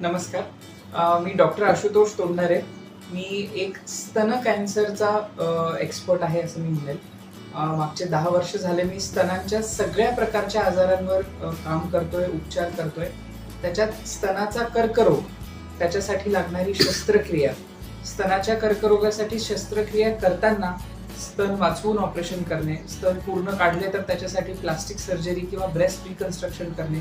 नमस्कार. मी डॉक्टर आशुतोष तोंडारे मी एक स्तन कॅन्सरचा एक्सपर्ट आहे असं मी म्हणेल. मागचे दहा वर्ष झाले मी स्तनांच्या सगळ्या प्रकारच्या आजारांवर काम करतोय उपचार करतोय. त्याच्यात स्तनाचा कर्करोग त्याच्यासाठी लागणारी शस्त्रक्रिया. स्तनाच्या कर्करोगासाठी शस्त्रक्रिया करताना स्तन वाचवून ऑपरेशन करणे स्तन पूर्ण काढले तर त्याच्यासाठी प्लास्टिक सर्जरी किंवा ब्रेस्ट रिकन्स्ट्रक्शन करणे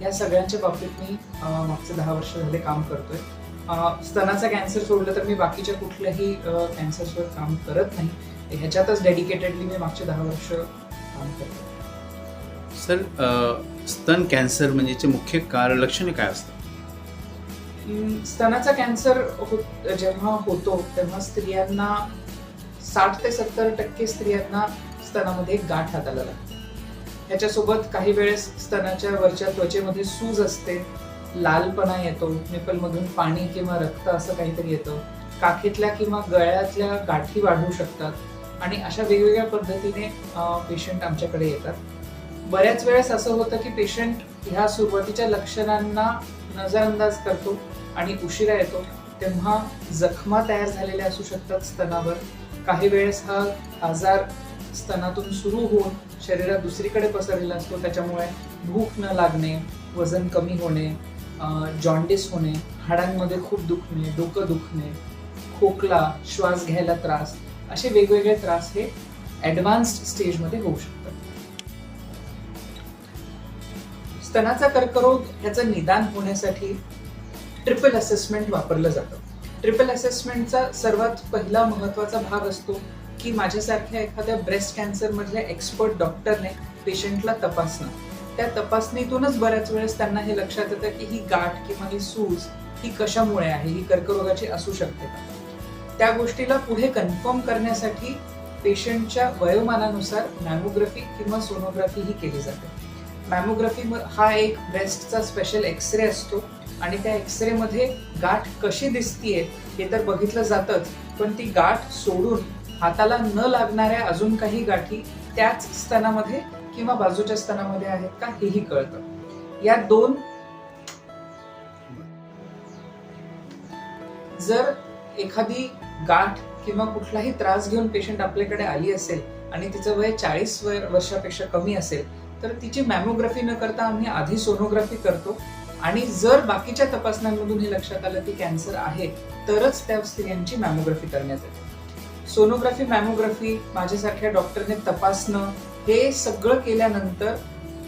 या सगळ्यांच्या बाबतीत मी मागचे दहा वर्ष झाले काम करतोय. स्तनाचा कॅन्सर सोडलं तर मी बाकीच्या कुठल्याही कॅन्सर्सवर काम करत नाही. ह्याच्यातच डेडिकेटेडली मी मागचे दहा वर्ष काम करतो सर स्तन कॅन्सर म्हणजे मुख्य कारण लक्षणे काय असतात? स्तनाचा कॅन्सर हो- जेव्हा होतो तेव्हा स्त्रियांना साठ ते सत्तर टक्के स्त्रियांना स्तनामध्ये गाठ हाताला लागते. ह्याच्यासोबत काही वेळेस स्तनाच्या वरच्या त्वचेमध्ये सूज असते लालपणा येतो निपलमधून पाणी किंवा रक्त असं काहीतरी येतं काखेतल्या किंवा गळ्यातल्या गाठी वाढू शकतात आणि अशा वेगवेगळ्या पद्धतीने पेशंट आमच्याकडे येतात. बऱ्याच वेळेस असं होतं की पेशंट ह्या सुरुवातीच्या लक्षणांना नजरअंदाज करतो आणि उशिरा येतो तेव्हा जखमा तयार झालेल्या असू शकतात स्तनावर. काही वेळेस हा आजार स्तनातून सुरू होऊन शरीरात दुसरीकडे पसरलेला असतो. त्याच्यामुळे भूक न लागणे वजन कमी होणे जॉन्डिस होणे हाडांमध्ये खूप दुखणे डोकं दुखणे खोकला श्वास घ्यायला त्रास असे वेगवेगळे त्रास हे ॲडव्हान्स्ड स्टेजमध्ये होऊ शकतात. स्तनाचा कर्करोग ह्याचं निदान होण्यासाठी ट्रिपल असेसमेंट वापरलं जातं. ट्रिपल असेसमेंटचा सर्वात पहिला महत्त्वाचा भाग असतो की माझ्यासारख्या एखाद्या ब्रेस्ट कॅन्सर मधल्या एक्सपर्ट डॉक्टरने पेशंटला तपासणं. त्या तपासणीतूनच बऱ्याच वेळेस त्यांना हे लक्षात येतं की ही गाठ किंवा ही सूज ही कशामुळे आहे? ही कर्करोगाची असू शकते का? त्या गोष्टीला पुढे कन्फर्म करण्यासाठी पेशंटच्या वयोमानानुसार मॅमोग्राफी किंवा सोनोग्राफी ही केली जाते. मॅमोग्राफी हा एक ब्रेस्टचा स्पेशल एक्सरे असतो आणि त्या एक्सरे मध्ये गाठ कशी दिसतीये हे तर बघितलं जातच पण ती गाठ सोडून हाताला न लागणाऱ्या अजून काही गाठी त्याच स्तनामध्ये किंवा बाजूच्या स्तनामध्ये आहेत का हेही कळतं. या दोन जर एखादी गाठ किंवा कुठलाही त्रास घेऊन पेशंट आपल्याकडे आली असेल आणि तिचं वय चाळीस वर्षापेक्षा कमी असेल तर तिची मॅमोग्राफी न करता आम्ही आधी सोनोग्राफी करतो. आणि जर बाकीच्या तपासण्यांमधून हे लक्षात आलं की कॅन्सर आहे तरच त्या स्त्रियांची मॅमोग्राफी करण्यात येते. सोनोग्राफी मॅमोग्राफी माझ्यासारख्या डॉक्टरने तपासणं हे सगळं केल्यानंतर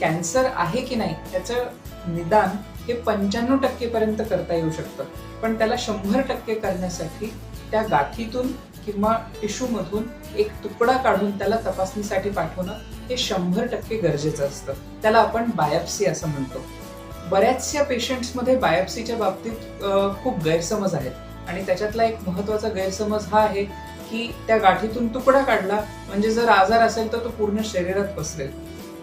कॅन्सर आहे की नाही त्याचं निदान हे पंच्याण्णव टक्केपर्यंत करता येऊ शकतं. पण त्याला शंभर टक्के करण्यासाठी त्या गाठीतून किंवा टिश्यूमधून एक तुकडा काढून त्याला तपासणीसाठी पाठवणं हे शंभर टक्के गरजेचं असतं. त्याला आपण बायोप्सी असं म्हणतो. बऱ्याचशा पेशंट्समध्ये बायोप्सीच्या बाबतीत खूप गैरसमज आहेत. आणि त्याच्यातला एक महत्त्वाचा गैरसमज हा आहे की त्या गाठीतून तुकडा काढला म्हणजे जर आजार असेल तर तो पूर्ण शरीरात पसरेल.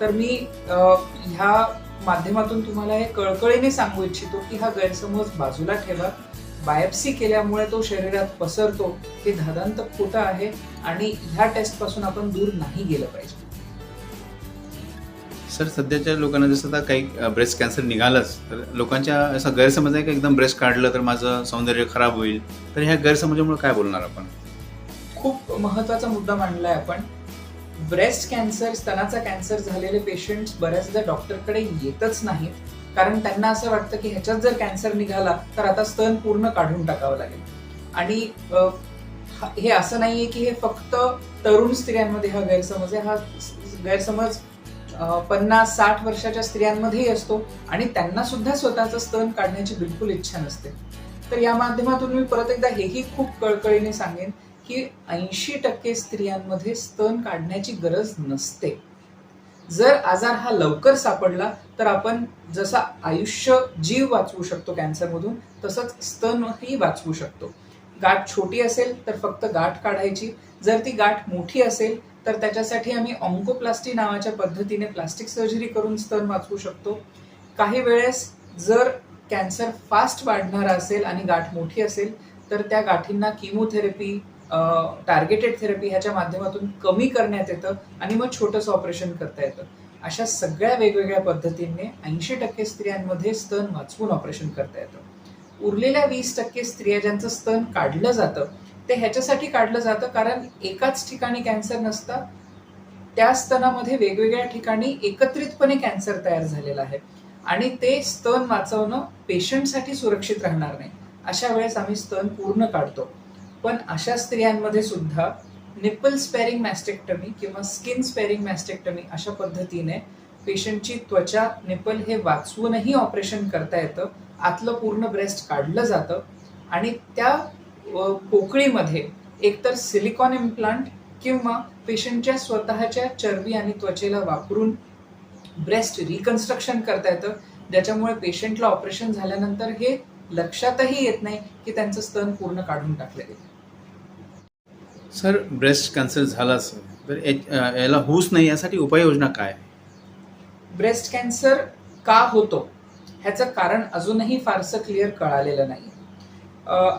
तर मी ह्या माध्यमातून तुम्हाला हे कळकळीने सांगू इच्छितो की हा गैरसमज बाजूला ठेवा. बायोप्सी केल्यामुळे तो शरीरात पसरतो हे धादांत खोटं आहे आणि ह्या टेस्टपासून आपण दूर नाही गेलं पाहिजे. सर सध्याच्या लोकांना जसं आता काही ब्रेस्ट कॅन्सर निघालाच तर लोकांच्या असा गैरसमज आहे की? एकदम ब्रेस्ट काढलं तर माझं सौंदर्य खराब होईल. तर ह्या गैरसमजामुळे काय बोलणार आपण? खूप महत्त्वाचा मुद्दा मांडलाय आपण. ब्रेस्ट कॅन्सर स्तनाचा कॅन्सर झालेले पेशंट्स बऱ्याचदा डॉक्टरकडे येतच नाहीत. कारण त्यांना असं वाटतं की ह्याच्यात जर कॅन्सर निघाला तर आता स्तन पूर्ण काढून टाकावं लागेल. आणि हे असं नाहीये की हे फक्त तरुण स्त्रियांमध्ये हा गैरसमज आहे. हा गैरसमज पन्नास साठ वर्षाच्या स्त्रियांमध्येही असतो आणि त्यांना सुद्धा स्वतःचं स्तन काढण्याची बिलकुल इच्छा नसते. तर या माध्यमातून मी परत एकदा हेही खूप कळकळीने सांगेन की ऐंशी टक्के स्त्रियांमध्ये स्तन काढण्याची गरज नसते. जर आजार हा लवकर सापडला तर आपण जसा आयुष्य जीव वाचवू शकतो कॅन्सरमधून तसंच स्तनही वाचवू शकतो. गाठ छोटी असेल तर फक्त गाठ काढायची. जर ती गाठ मोठी असेल तर त्याच्यासाठी आम्ही ऑन्कोप्लास्टी नावाच्या पद्धतीने प्लास्टिक सर्जरी करून स्तन वाचवू शकतो. काही वेळेस जर कॅन्सर फास्ट वाढणारा असेल आणि गाठ मोठी असेल तर त्या गाठींना किमोथेरपी टार्गेटेड थेरपी ह्याच्या माध्यमातून कमी करण्यात येतं आणि मग छोटंसं ऑपरेशन करता येतं. अशा सगळ्या वेगवेगळ्या पद्धतींनी ऐंशी टक्के स्त्रियांमध्ये स्तन वाचवून ऑपरेशन करता येतं. उरलेल्या वीस टक्के स्त्रिया ज्यांचं स्तन काढलं जातं ते ह्याच्यासाठी काढलं जातं कारण एकाच ठिकाणी कॅन्सर नसता त्या स्तनामध्ये वेगवेगळ्या ठिकाणी एकत्रितपणे कॅन्सर तयार झालेला आहे. आणि ते स्तन वाचवणं पेशंटसाठी सुरक्षित राहणार नाही. अशा वेळेस आम्ही स्तन पूर्ण काढतो. पण अशा स्त्रियांमध्ये सुद्धा निपल स्पेरिंग मॅस्टेक्टमी किंवा स्किन स्पेरिंग मॅस्टेक्टमी अशा पद्धतीने पेशंटची त्वचा निपल हे वाचवूनही ऑपरेशन करता येतं. आतलं पूर्ण ब्रेस्ट काढलं जातं. आणि त्या पोकळीमध्ये एकतर सिलिकॉन इम्प्लांट किंवा पेशंटच्या स्वतःच्या चरबी आणि त्वचेला वापरून ब्रेस्ट रिकन्स्ट्रक्शन करता येतं. ज्याच्यामुळे पेशंटला ऑपरेशन झाल्यानंतर हे लक्षातही येत नाही की त्यांचं स्तन पूर्ण काढून टाकलं गेलं सर ब्रेस्ट कॅन्सर झाला सर तर याला होऊच नाही यासाठी उपाययोजना काय? ब्रेस्ट कॅन्सर का होतो? ह्याचं कारण अजूनही फारसं क्लिअर कळालेलं नाही.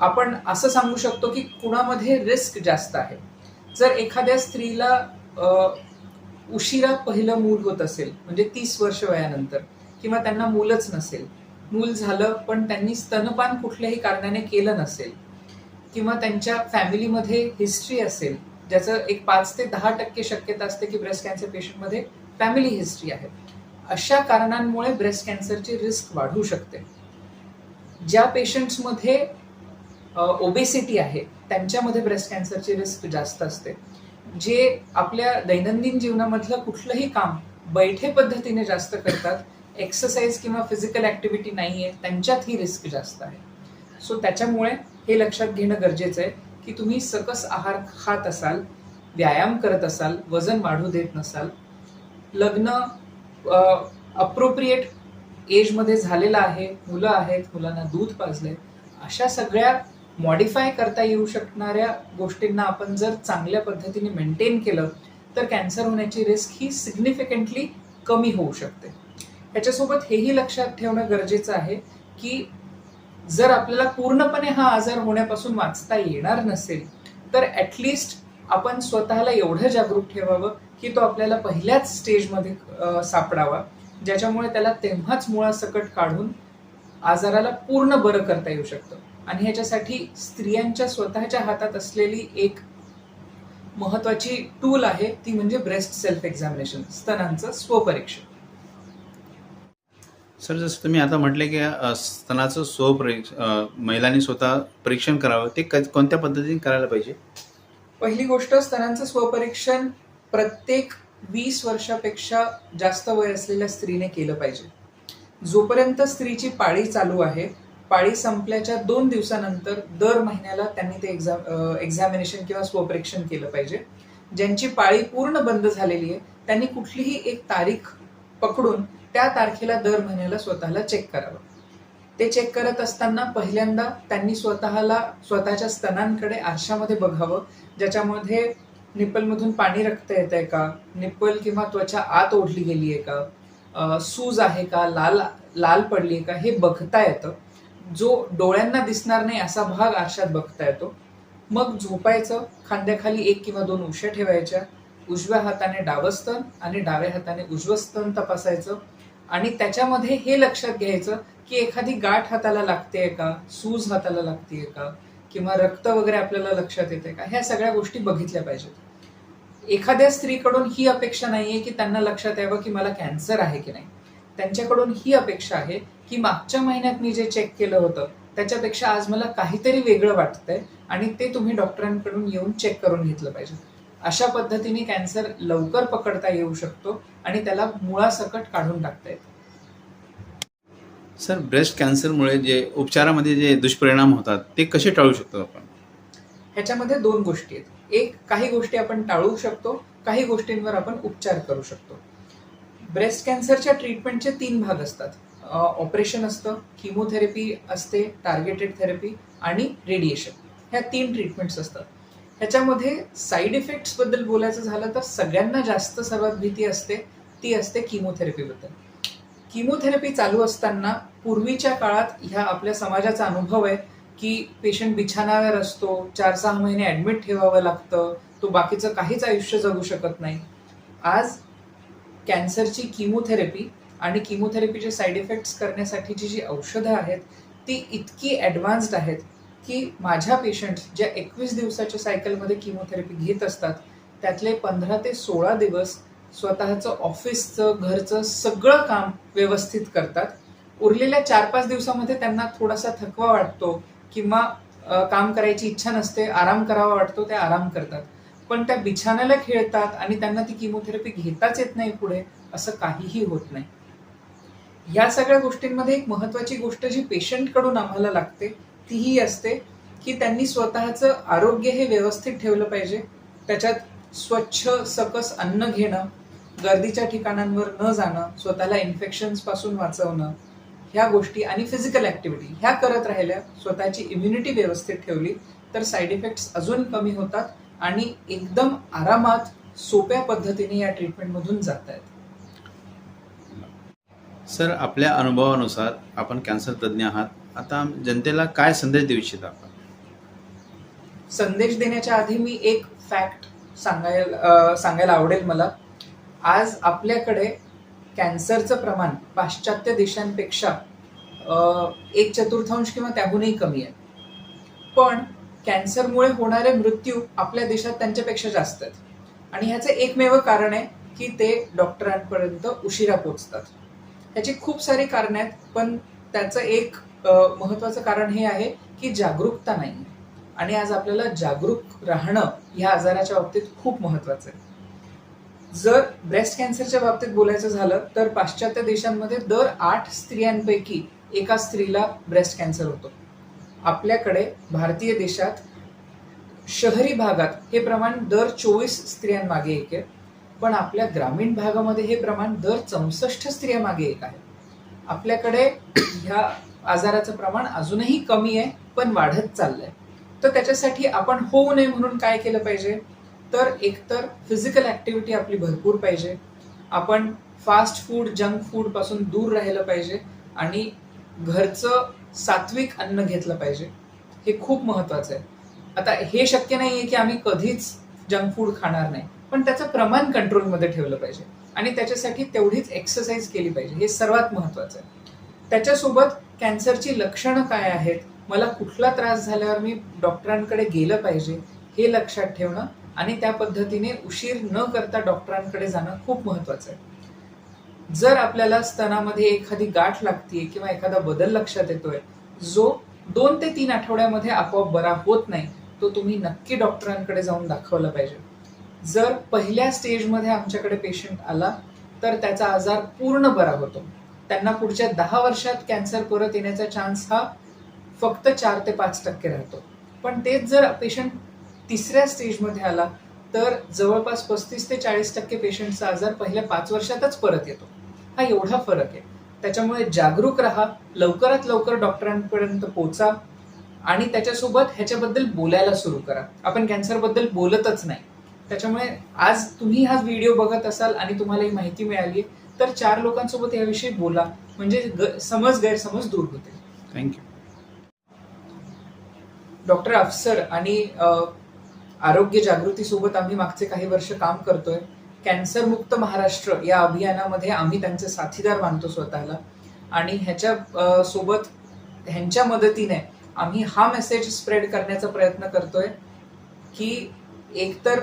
आपण असं सांगू शकतो की कुणामध्ये रिस्क जास्त आहे. जर एखाद्या स्त्रीला उशिरा पहिलं मूल होत असेल म्हणजे तीस वर्ष वयानंतर किंवा त्यांना मूलच नसेल मूल झालं पण त्यांनी स्तनपान कुठल्याही कारणाने केलं नसेल किंवा त्यांच्या फॅमिलीमध्ये हिस्ट्री असेल ज्याचं एक पाच ते दहा टक्के शक्यता असते की ब्रेस्ट कॅन्सर पेशंटमध्ये फॅमिली हिस्ट्री आहे. अशा कारणांमुळे ब्रेस्ट कॅन्सरची रिस्क वाढू शकते. ज्या पेशंट्समध्ये ओबेसिटी आहे त्यांच्यामध्ये ब्रेस्ट कॅन्सरची रिस्क जास्त असते. जे आपल्या दैनंदिन जीवनामधलं कुठलंही काम बैठे पद्धतीने जास्त करतात एक्सरसाइज किंवा फिजिकल ऍक्टिव्हिटी नाही आहे त्यांच्यात ही रिस्क जास्त आहे. सो त्याच्यामुळे हे लक्षात घेणं गरजेचं आहे की तुम्ही सकस आहार खात असाल व्यायाम करत असाल वजन वाढू देत नसाल लग्न अप्रोप्रिएट एजमध्ये झालेलं आहे मुलं आहेत मुलांना दूध पाजलंय अशा सगळ्या मॉडिफाय करता येऊ शकणाऱ्या गोष्टींना आपण जर चांगल्या पद्धतीने मेंटेन केलं तर कॅन्सर होण्याची रिस्क ही सिग्निफिकंटली कमी होऊ शकते. ह्याच्यासोबत हेही लक्षात ठेवणं गरजेचं आहे की जर आपल्याला पूर्णपणे हा आजार होण्यापासून वाचता येणार नसेल तर ॲटलिस्ट आपण स्वतःला एवढं जागरूक ठेवावं की तो आपल्याला पहिल्याच स्टेजमध्ये सापडावा ज्याच्यामुळे त्याला तेव्हाच मुळासकट काढून आजाराला पूर्ण बरं करता येऊ शकतं. आणि ह्याच्यासाठी स्त्रियांच्या स्वतःच्या हातात असलेली एक महत्त्वाची टूल आहे ती म्हणजे ब्रेस्ट सेल्फ एक्झामिनेशन स्तनांचं स्वपरीक्षण. सर जसं तुम्ही आता म्हटले की अ, स्तनाचं स्वपरीक्ष अ, महिलांनी स्वतः परीक्षण करावं ते क- कोणत्या पद्धतीने करायला पाहिजे? पहिली गोष्ट स्तनांचं स्वपरीक्षण प्रत्येक वीस वर्षापेक्षा जास्त वय असलेल्या स्त्रीने केलं पाहिजे. जोपर्यंत स्त्रीची पाळी चालू आहे पाळी संपल्याच्या दोन दिवसानंतर दर महिन्याला त्यांनी ते एक्झाम एक्झामिनेशन किंवा स्वपरीक्षण केलं पाहिजे. ज्यांची पाळी पूर्ण बंद झालेली आहे त्यांनी कुठलीही एक तारीख पकडून त्या तारखेला दर महिन्याला स्वतःला चेक करावं. ते चेक करत असताना पहिल्यांदा त्यांनी स्वतःला स्वतःच्या स्तनांकडे आरशामध्ये बघावं ज्याच्यामध्ये निप्पलमधून पाणी रक्त येत आहे का? निप्पल किंवा त्वचा आत ओढली गेली आहे का सूज आहे का? लाल लाल पडली आहे का? हे बघता येतं. जो डोळ्यांना दिसणार नाही असा भाग आरशात बघता येतो. मग झोपायचं खांद्याखाली एक किंवा दोन उश्या ठेवायच्या उजव्या हाताने डावं स्तन आणि डाव्या हाताने उजवं स्तन तपासायचं. आणि त्याच्यामध्ये हे लक्षात घ्यायचं की एखादी गाठ हाताला लागतेय का? सूज हाताला लागतेय का? किंवा रक्त वगैरे आपल्याला लक्षात येते का? ह्या सगळ्या गोष्टी बघितल्या पाहिजेत. एखाद्या स्त्रीकडून ही अपेक्षा नाहीये की त्यांना लक्षात यावं की मला कॅन्सर आहे की नाही. त्यांच्याकडून ही अपेक्षा आहे की मागच्या महिन्यात मी जे चेक केलं होतं त्याच्यापेक्षा आज मला काहीतरी वेगळं वाटतंय आणि ते तुम्ही डॉक्टरांकडून येऊन चेक करून घेतलं पाहिजे अशा पद्धतीने कॅन्सर लवकर पकडता येऊ शकतो आणि त्याला मुळासकट काढून टाकता येतं. सर ब्रेस्ट कॅन्सरमुळे जे उपचारामध्ये जे दुष्परिणाम होतात ते कसे टाळू शकतो आपण? ह्याच्यामध्ये दोन गोष्टी आहेत. एक काही गोष्टी आपण टाळू शकतो काही गोष्टींवर आपण उपचार करू शकतो. ब्रेस्ट कॅन्सरच्या ट्रीटमेंटचे तीन भाग असतात. ऑपरेशन असतं किमोथेरपी असते टार्गेटेड थेरपी आणि रेडिएशन ह्या तीन ट्रीटमेंट्स असतात. ह्याच्यामध्ये साईड इफेक्ट्सबद्दल बोलायचं झालं तर सगळ्यांना जास्त सर्वात भीती असते ती असते किमोथेरपीबद्दल किमोथेरपी चालू असताना पूर्वीच्या काळात ह्या आपल्या समाजाचा अनुभव आहे की पेशंट बिछाणावर असतो चार सहा महिने ऍडमिट ठेवावं लागतं तो बाकीचं काहीच आयुष्य जगू शकत नाही. आज कॅन्सरची किमोथेरपी आणि किमोथेरपीचे साईड इफेक्ट्स करण्यासाठीची जी औषधं आहेत ती इतकी ॲडव्हान्स्ड आहेत की माझ्या पेशंट्स ज्या एकवीस दिवसाच्या सायकलमध्ये किमोथेरपी घेत असतात त्यातले पंधरा ते सोळा दिवस स्वतःचं ऑफिसचं घरचं सगळं काम व्यवस्थित करतात. उरलेल्या चार पाच दिवसामध्ये त्यांना थोडासा थकवा वाटतो किंवा काम करायची इच्छा नसते आराम करावा वाटतो ते आराम करतात. पण त्या बिछाण्याला खेळतात आणि त्यांना ती किमोथेरपी घेताच येत नाही पुढे असं काहीही होत नाही. या सगळ्या गोष्टींमध्ये एक महत्वाची गोष्ट जी पेशंटकडून आम्हाला लागते तीही असते की त्यांनी स्वतःचं आरोग्य हे व्यवस्थित ठेवलं पाहिजे. त्याच्यात स्वच्छ सकस अन्न घेणं गर्दीच्या ठिकाणांवर न जाणं स्वतःला इन्फेक्शन्सपासून वाचवणं ह्या गोष्टी आणि फिजिकल ऍक्टिव्हिटी ह्या करत राहिल्या स्वतःची इम्युनिटी व्यवस्थित ठेवली तर साईड इफेक्ट्स अजून कमी होतात आणि एकदम आरामात सोप्या पद्धतीने या ट्रीटमेंटमधून जात आहेत सर आपल्या अनुभवानुसार आपण कॅन्सर तज्ज्ञ आहात. आता जनतेला काय संदेश देऊ इच्छिता आपण? संदेश देण्याच्या आधी मी एक फॅक्ट सांगायला सांगायला आवडेल मला. आज आपल्याकडे कॅन्सरचं प्रमाण पाश्चात्य देशांपेक्षा एक चतुर्थांश किंवा त्याहूनही कमी आहे. पण कॅन्सरमुळे होणारे मृत्यू आपल्या देशात त्यांच्यापेक्षा जास्त आहेत. आणि ह्याचं एकमेव कारण आहे की ते डॉक्टरांपर्यंत उशिरा पोचतात ह्याची खूप सारी कारणं आहेत पण त्याचं एक महत्वाचं कारण हे आहे की जागरूकता नाही आहे आणि आज आपल्याला जागरूक राहणं ह्या आजाराच्या बाबतीत खूप महत्वाचं आहे. जर ब्रेस्ट कॅन्सरच्या बाबतीत बोलायचं झालं तर पाश्चात्य देशांमध्ये दर आठ स्त्रियांपैकी एका स्त्रीला ब्रेस्ट कॅन्सर होतो. आपल्याकडे भारतीय देशात शहरी भागात हे प्रमाण दर चोवीस स्त्रियांमागे एक आहे. पण आपल्या ग्रामीण भागामध्ये हे प्रमाण दर चौसष्ट स्त्रियांमागे एक आहे. आपल्याकडे ह्या आजाराचं प्रमाण अजूनही कमी आहे पण वाढत चाललंय. तर त्याच्यासाठी आपण होऊ नये म्हणून काय केलं पाहिजे? तर एकतर फिजिकल ऍक्टिव्हिटी आपली भरपूर पाहिजे. आपण फास्ट फूड जंक फूडपासून दूर राहिलं पाहिजे आणि घरचं सात्विक अन्न घेतलं पाहिजे. हे खूप महत्त्वाचं आहे. आता हे शक्य नाही आहे की आम्ही कधीच जंक फूड खाणार नाही पण त्याचं प्रमाण कंट्रोलमध्ये ठेवलं पाहिजे. आणि त्याच्यासाठी तेवढीच एक्सरसाइज केली पाहिजे. हे सर्वात महत्वाचं आहे. त्याच्यासोबत कॅन्सरची लक्षणं काय आहेत? मला कुठला त्रास झाल्यावर मी डॉक्टरांकडे गेलं पाहिजे हे लक्षात ठेवणं आणि त्या पद्धतीने उशीर न करता डॉक्टरांकडे जाणं खूप महत्वाचं आहे. जर आपल्याला स्तनामध्ये एखादी गाठ लागतीये किंवा एखादा बदल लक्षात येतोय जो दोन ते तीन आठवड्यामध्ये आपोआप बरा होत नाही तो तुम्ही नक्की डॉक्टरांकडे जाऊन दाखवला पाहिजे. जर पहिल्या स्टेजमध्ये आमच्याकडे पेशंट आला तर त्याचा आजार पूर्ण बरा होतो. त्यांना पुढच्या दहा वर्षात कॅन्सर परत येण्याचा चान्स हा फक्त चार ते पाच टक्के राहतो. पण तेच जर पेशंट तिसऱ्या स्टेजमध्ये आला तर जवळपास पस्तीस ते चाळीस टक्के पेशंटचा आजार पहिल्या पाच वर्षातच परत येतो. हा एवढा फरक आहे. त्याच्यामुळे जागरूक राहा लवकरात लवकर डॉक्टरांपर्यंत पोचा आणि त्याच्यासोबत ह्याच्याबद्दल बोलायला सुरू करा. आपण कॅन्सरबद्दल बोलतच नाही. त्याच्यामुळे आज तुम्ही हा व्हिडिओ बघत असाल आणि तुम्हाला ही माहिती मिळाली तर चार लोकांसोबत याविषयी बोला. म्हणजे समज गैरसमज दूर होतील. थँक्यू डॉक्टर अफसर आणि आरोग्य जागृती सोबत आम्ही मागचे काही वर्ष काम करतोय. कॅन्सर मुक्त महाराष्ट्र या अभियानामध्ये आम्ही त्यांचे साथीदार मानतो स्वतःला. आणि ह्याच्या सोबत ह्यांच्या मदतीने आम्ही हा मेसेज स्प्रेड करण्याचा प्रयत्न करतोय की एकतर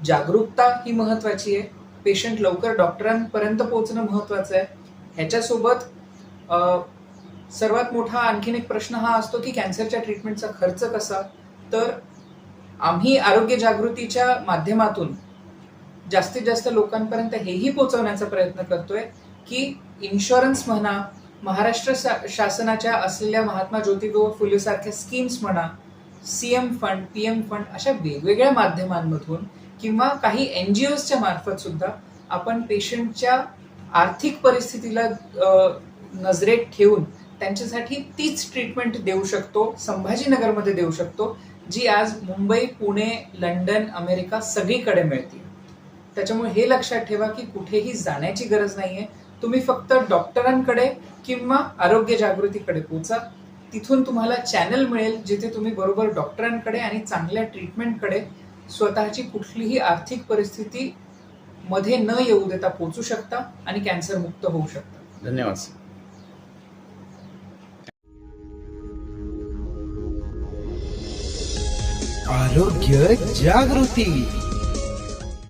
जागरूकता ही महत्वाची आहे पेशंट लवकर डॉक्टरांपर्यंत पोहोचणं महत्वाचं आहे. ह्याच्यासोबत सर्वात मोठा आणखीन एक प्रश्न हा असतो की कॅन्सरच्या ट्रीटमेंटचा खर्च कसा? तर आम्ही आरोग्य जागृतीच्या माध्यमातून जास्तीत जास्त लोकांपर्यंत हेही पोहोचवण्याचा प्रयत्न करतोय की इन्शुरन्स म्हणा महाराष्ट्र शा- शासनाच्या असलेल्या महात्मा ज्योतिबा फुले सारख्या स्कीम्स म्हणा सीएम फंड पीएम फंड अशा वेगवेगळ्या माध्यमांमधून किंवा काही एनजीओच्या मार्फत सुद्धा आपण पेशंटच्या आर्थिक परिस्थितीला नजरेत ठेवून त्यांच्यासाठी तीच ट्रीटमेंट देऊ शकतो संभाजीनगरमध्ये देऊ शकतो जी आज मुंबई पुणे लंडन अमेरिका सगळीकडे मिळते त्याच्यामुळे हे लक्षात ठेवा की कुठेही जाण्याची गरज नाहीये. तुम्ही फक्त डॉक्टरांकडे किंवा आरोग्य जागृतीकडे पोचा. तिथून तुम्हाला चॅनल मिळेल जिथे तुम्ही बरोबर डॉक्टरांकडे आणि चांगल्या ट्रीटमेंटकडे स्वतःची कुठलीही आर्थिक परिस्थिती मध्ये न येऊ देता पोचू शकता आणि कॅन्सर मुक्त होऊ शकता. धन्यवाद सर आरोग्य जागृती.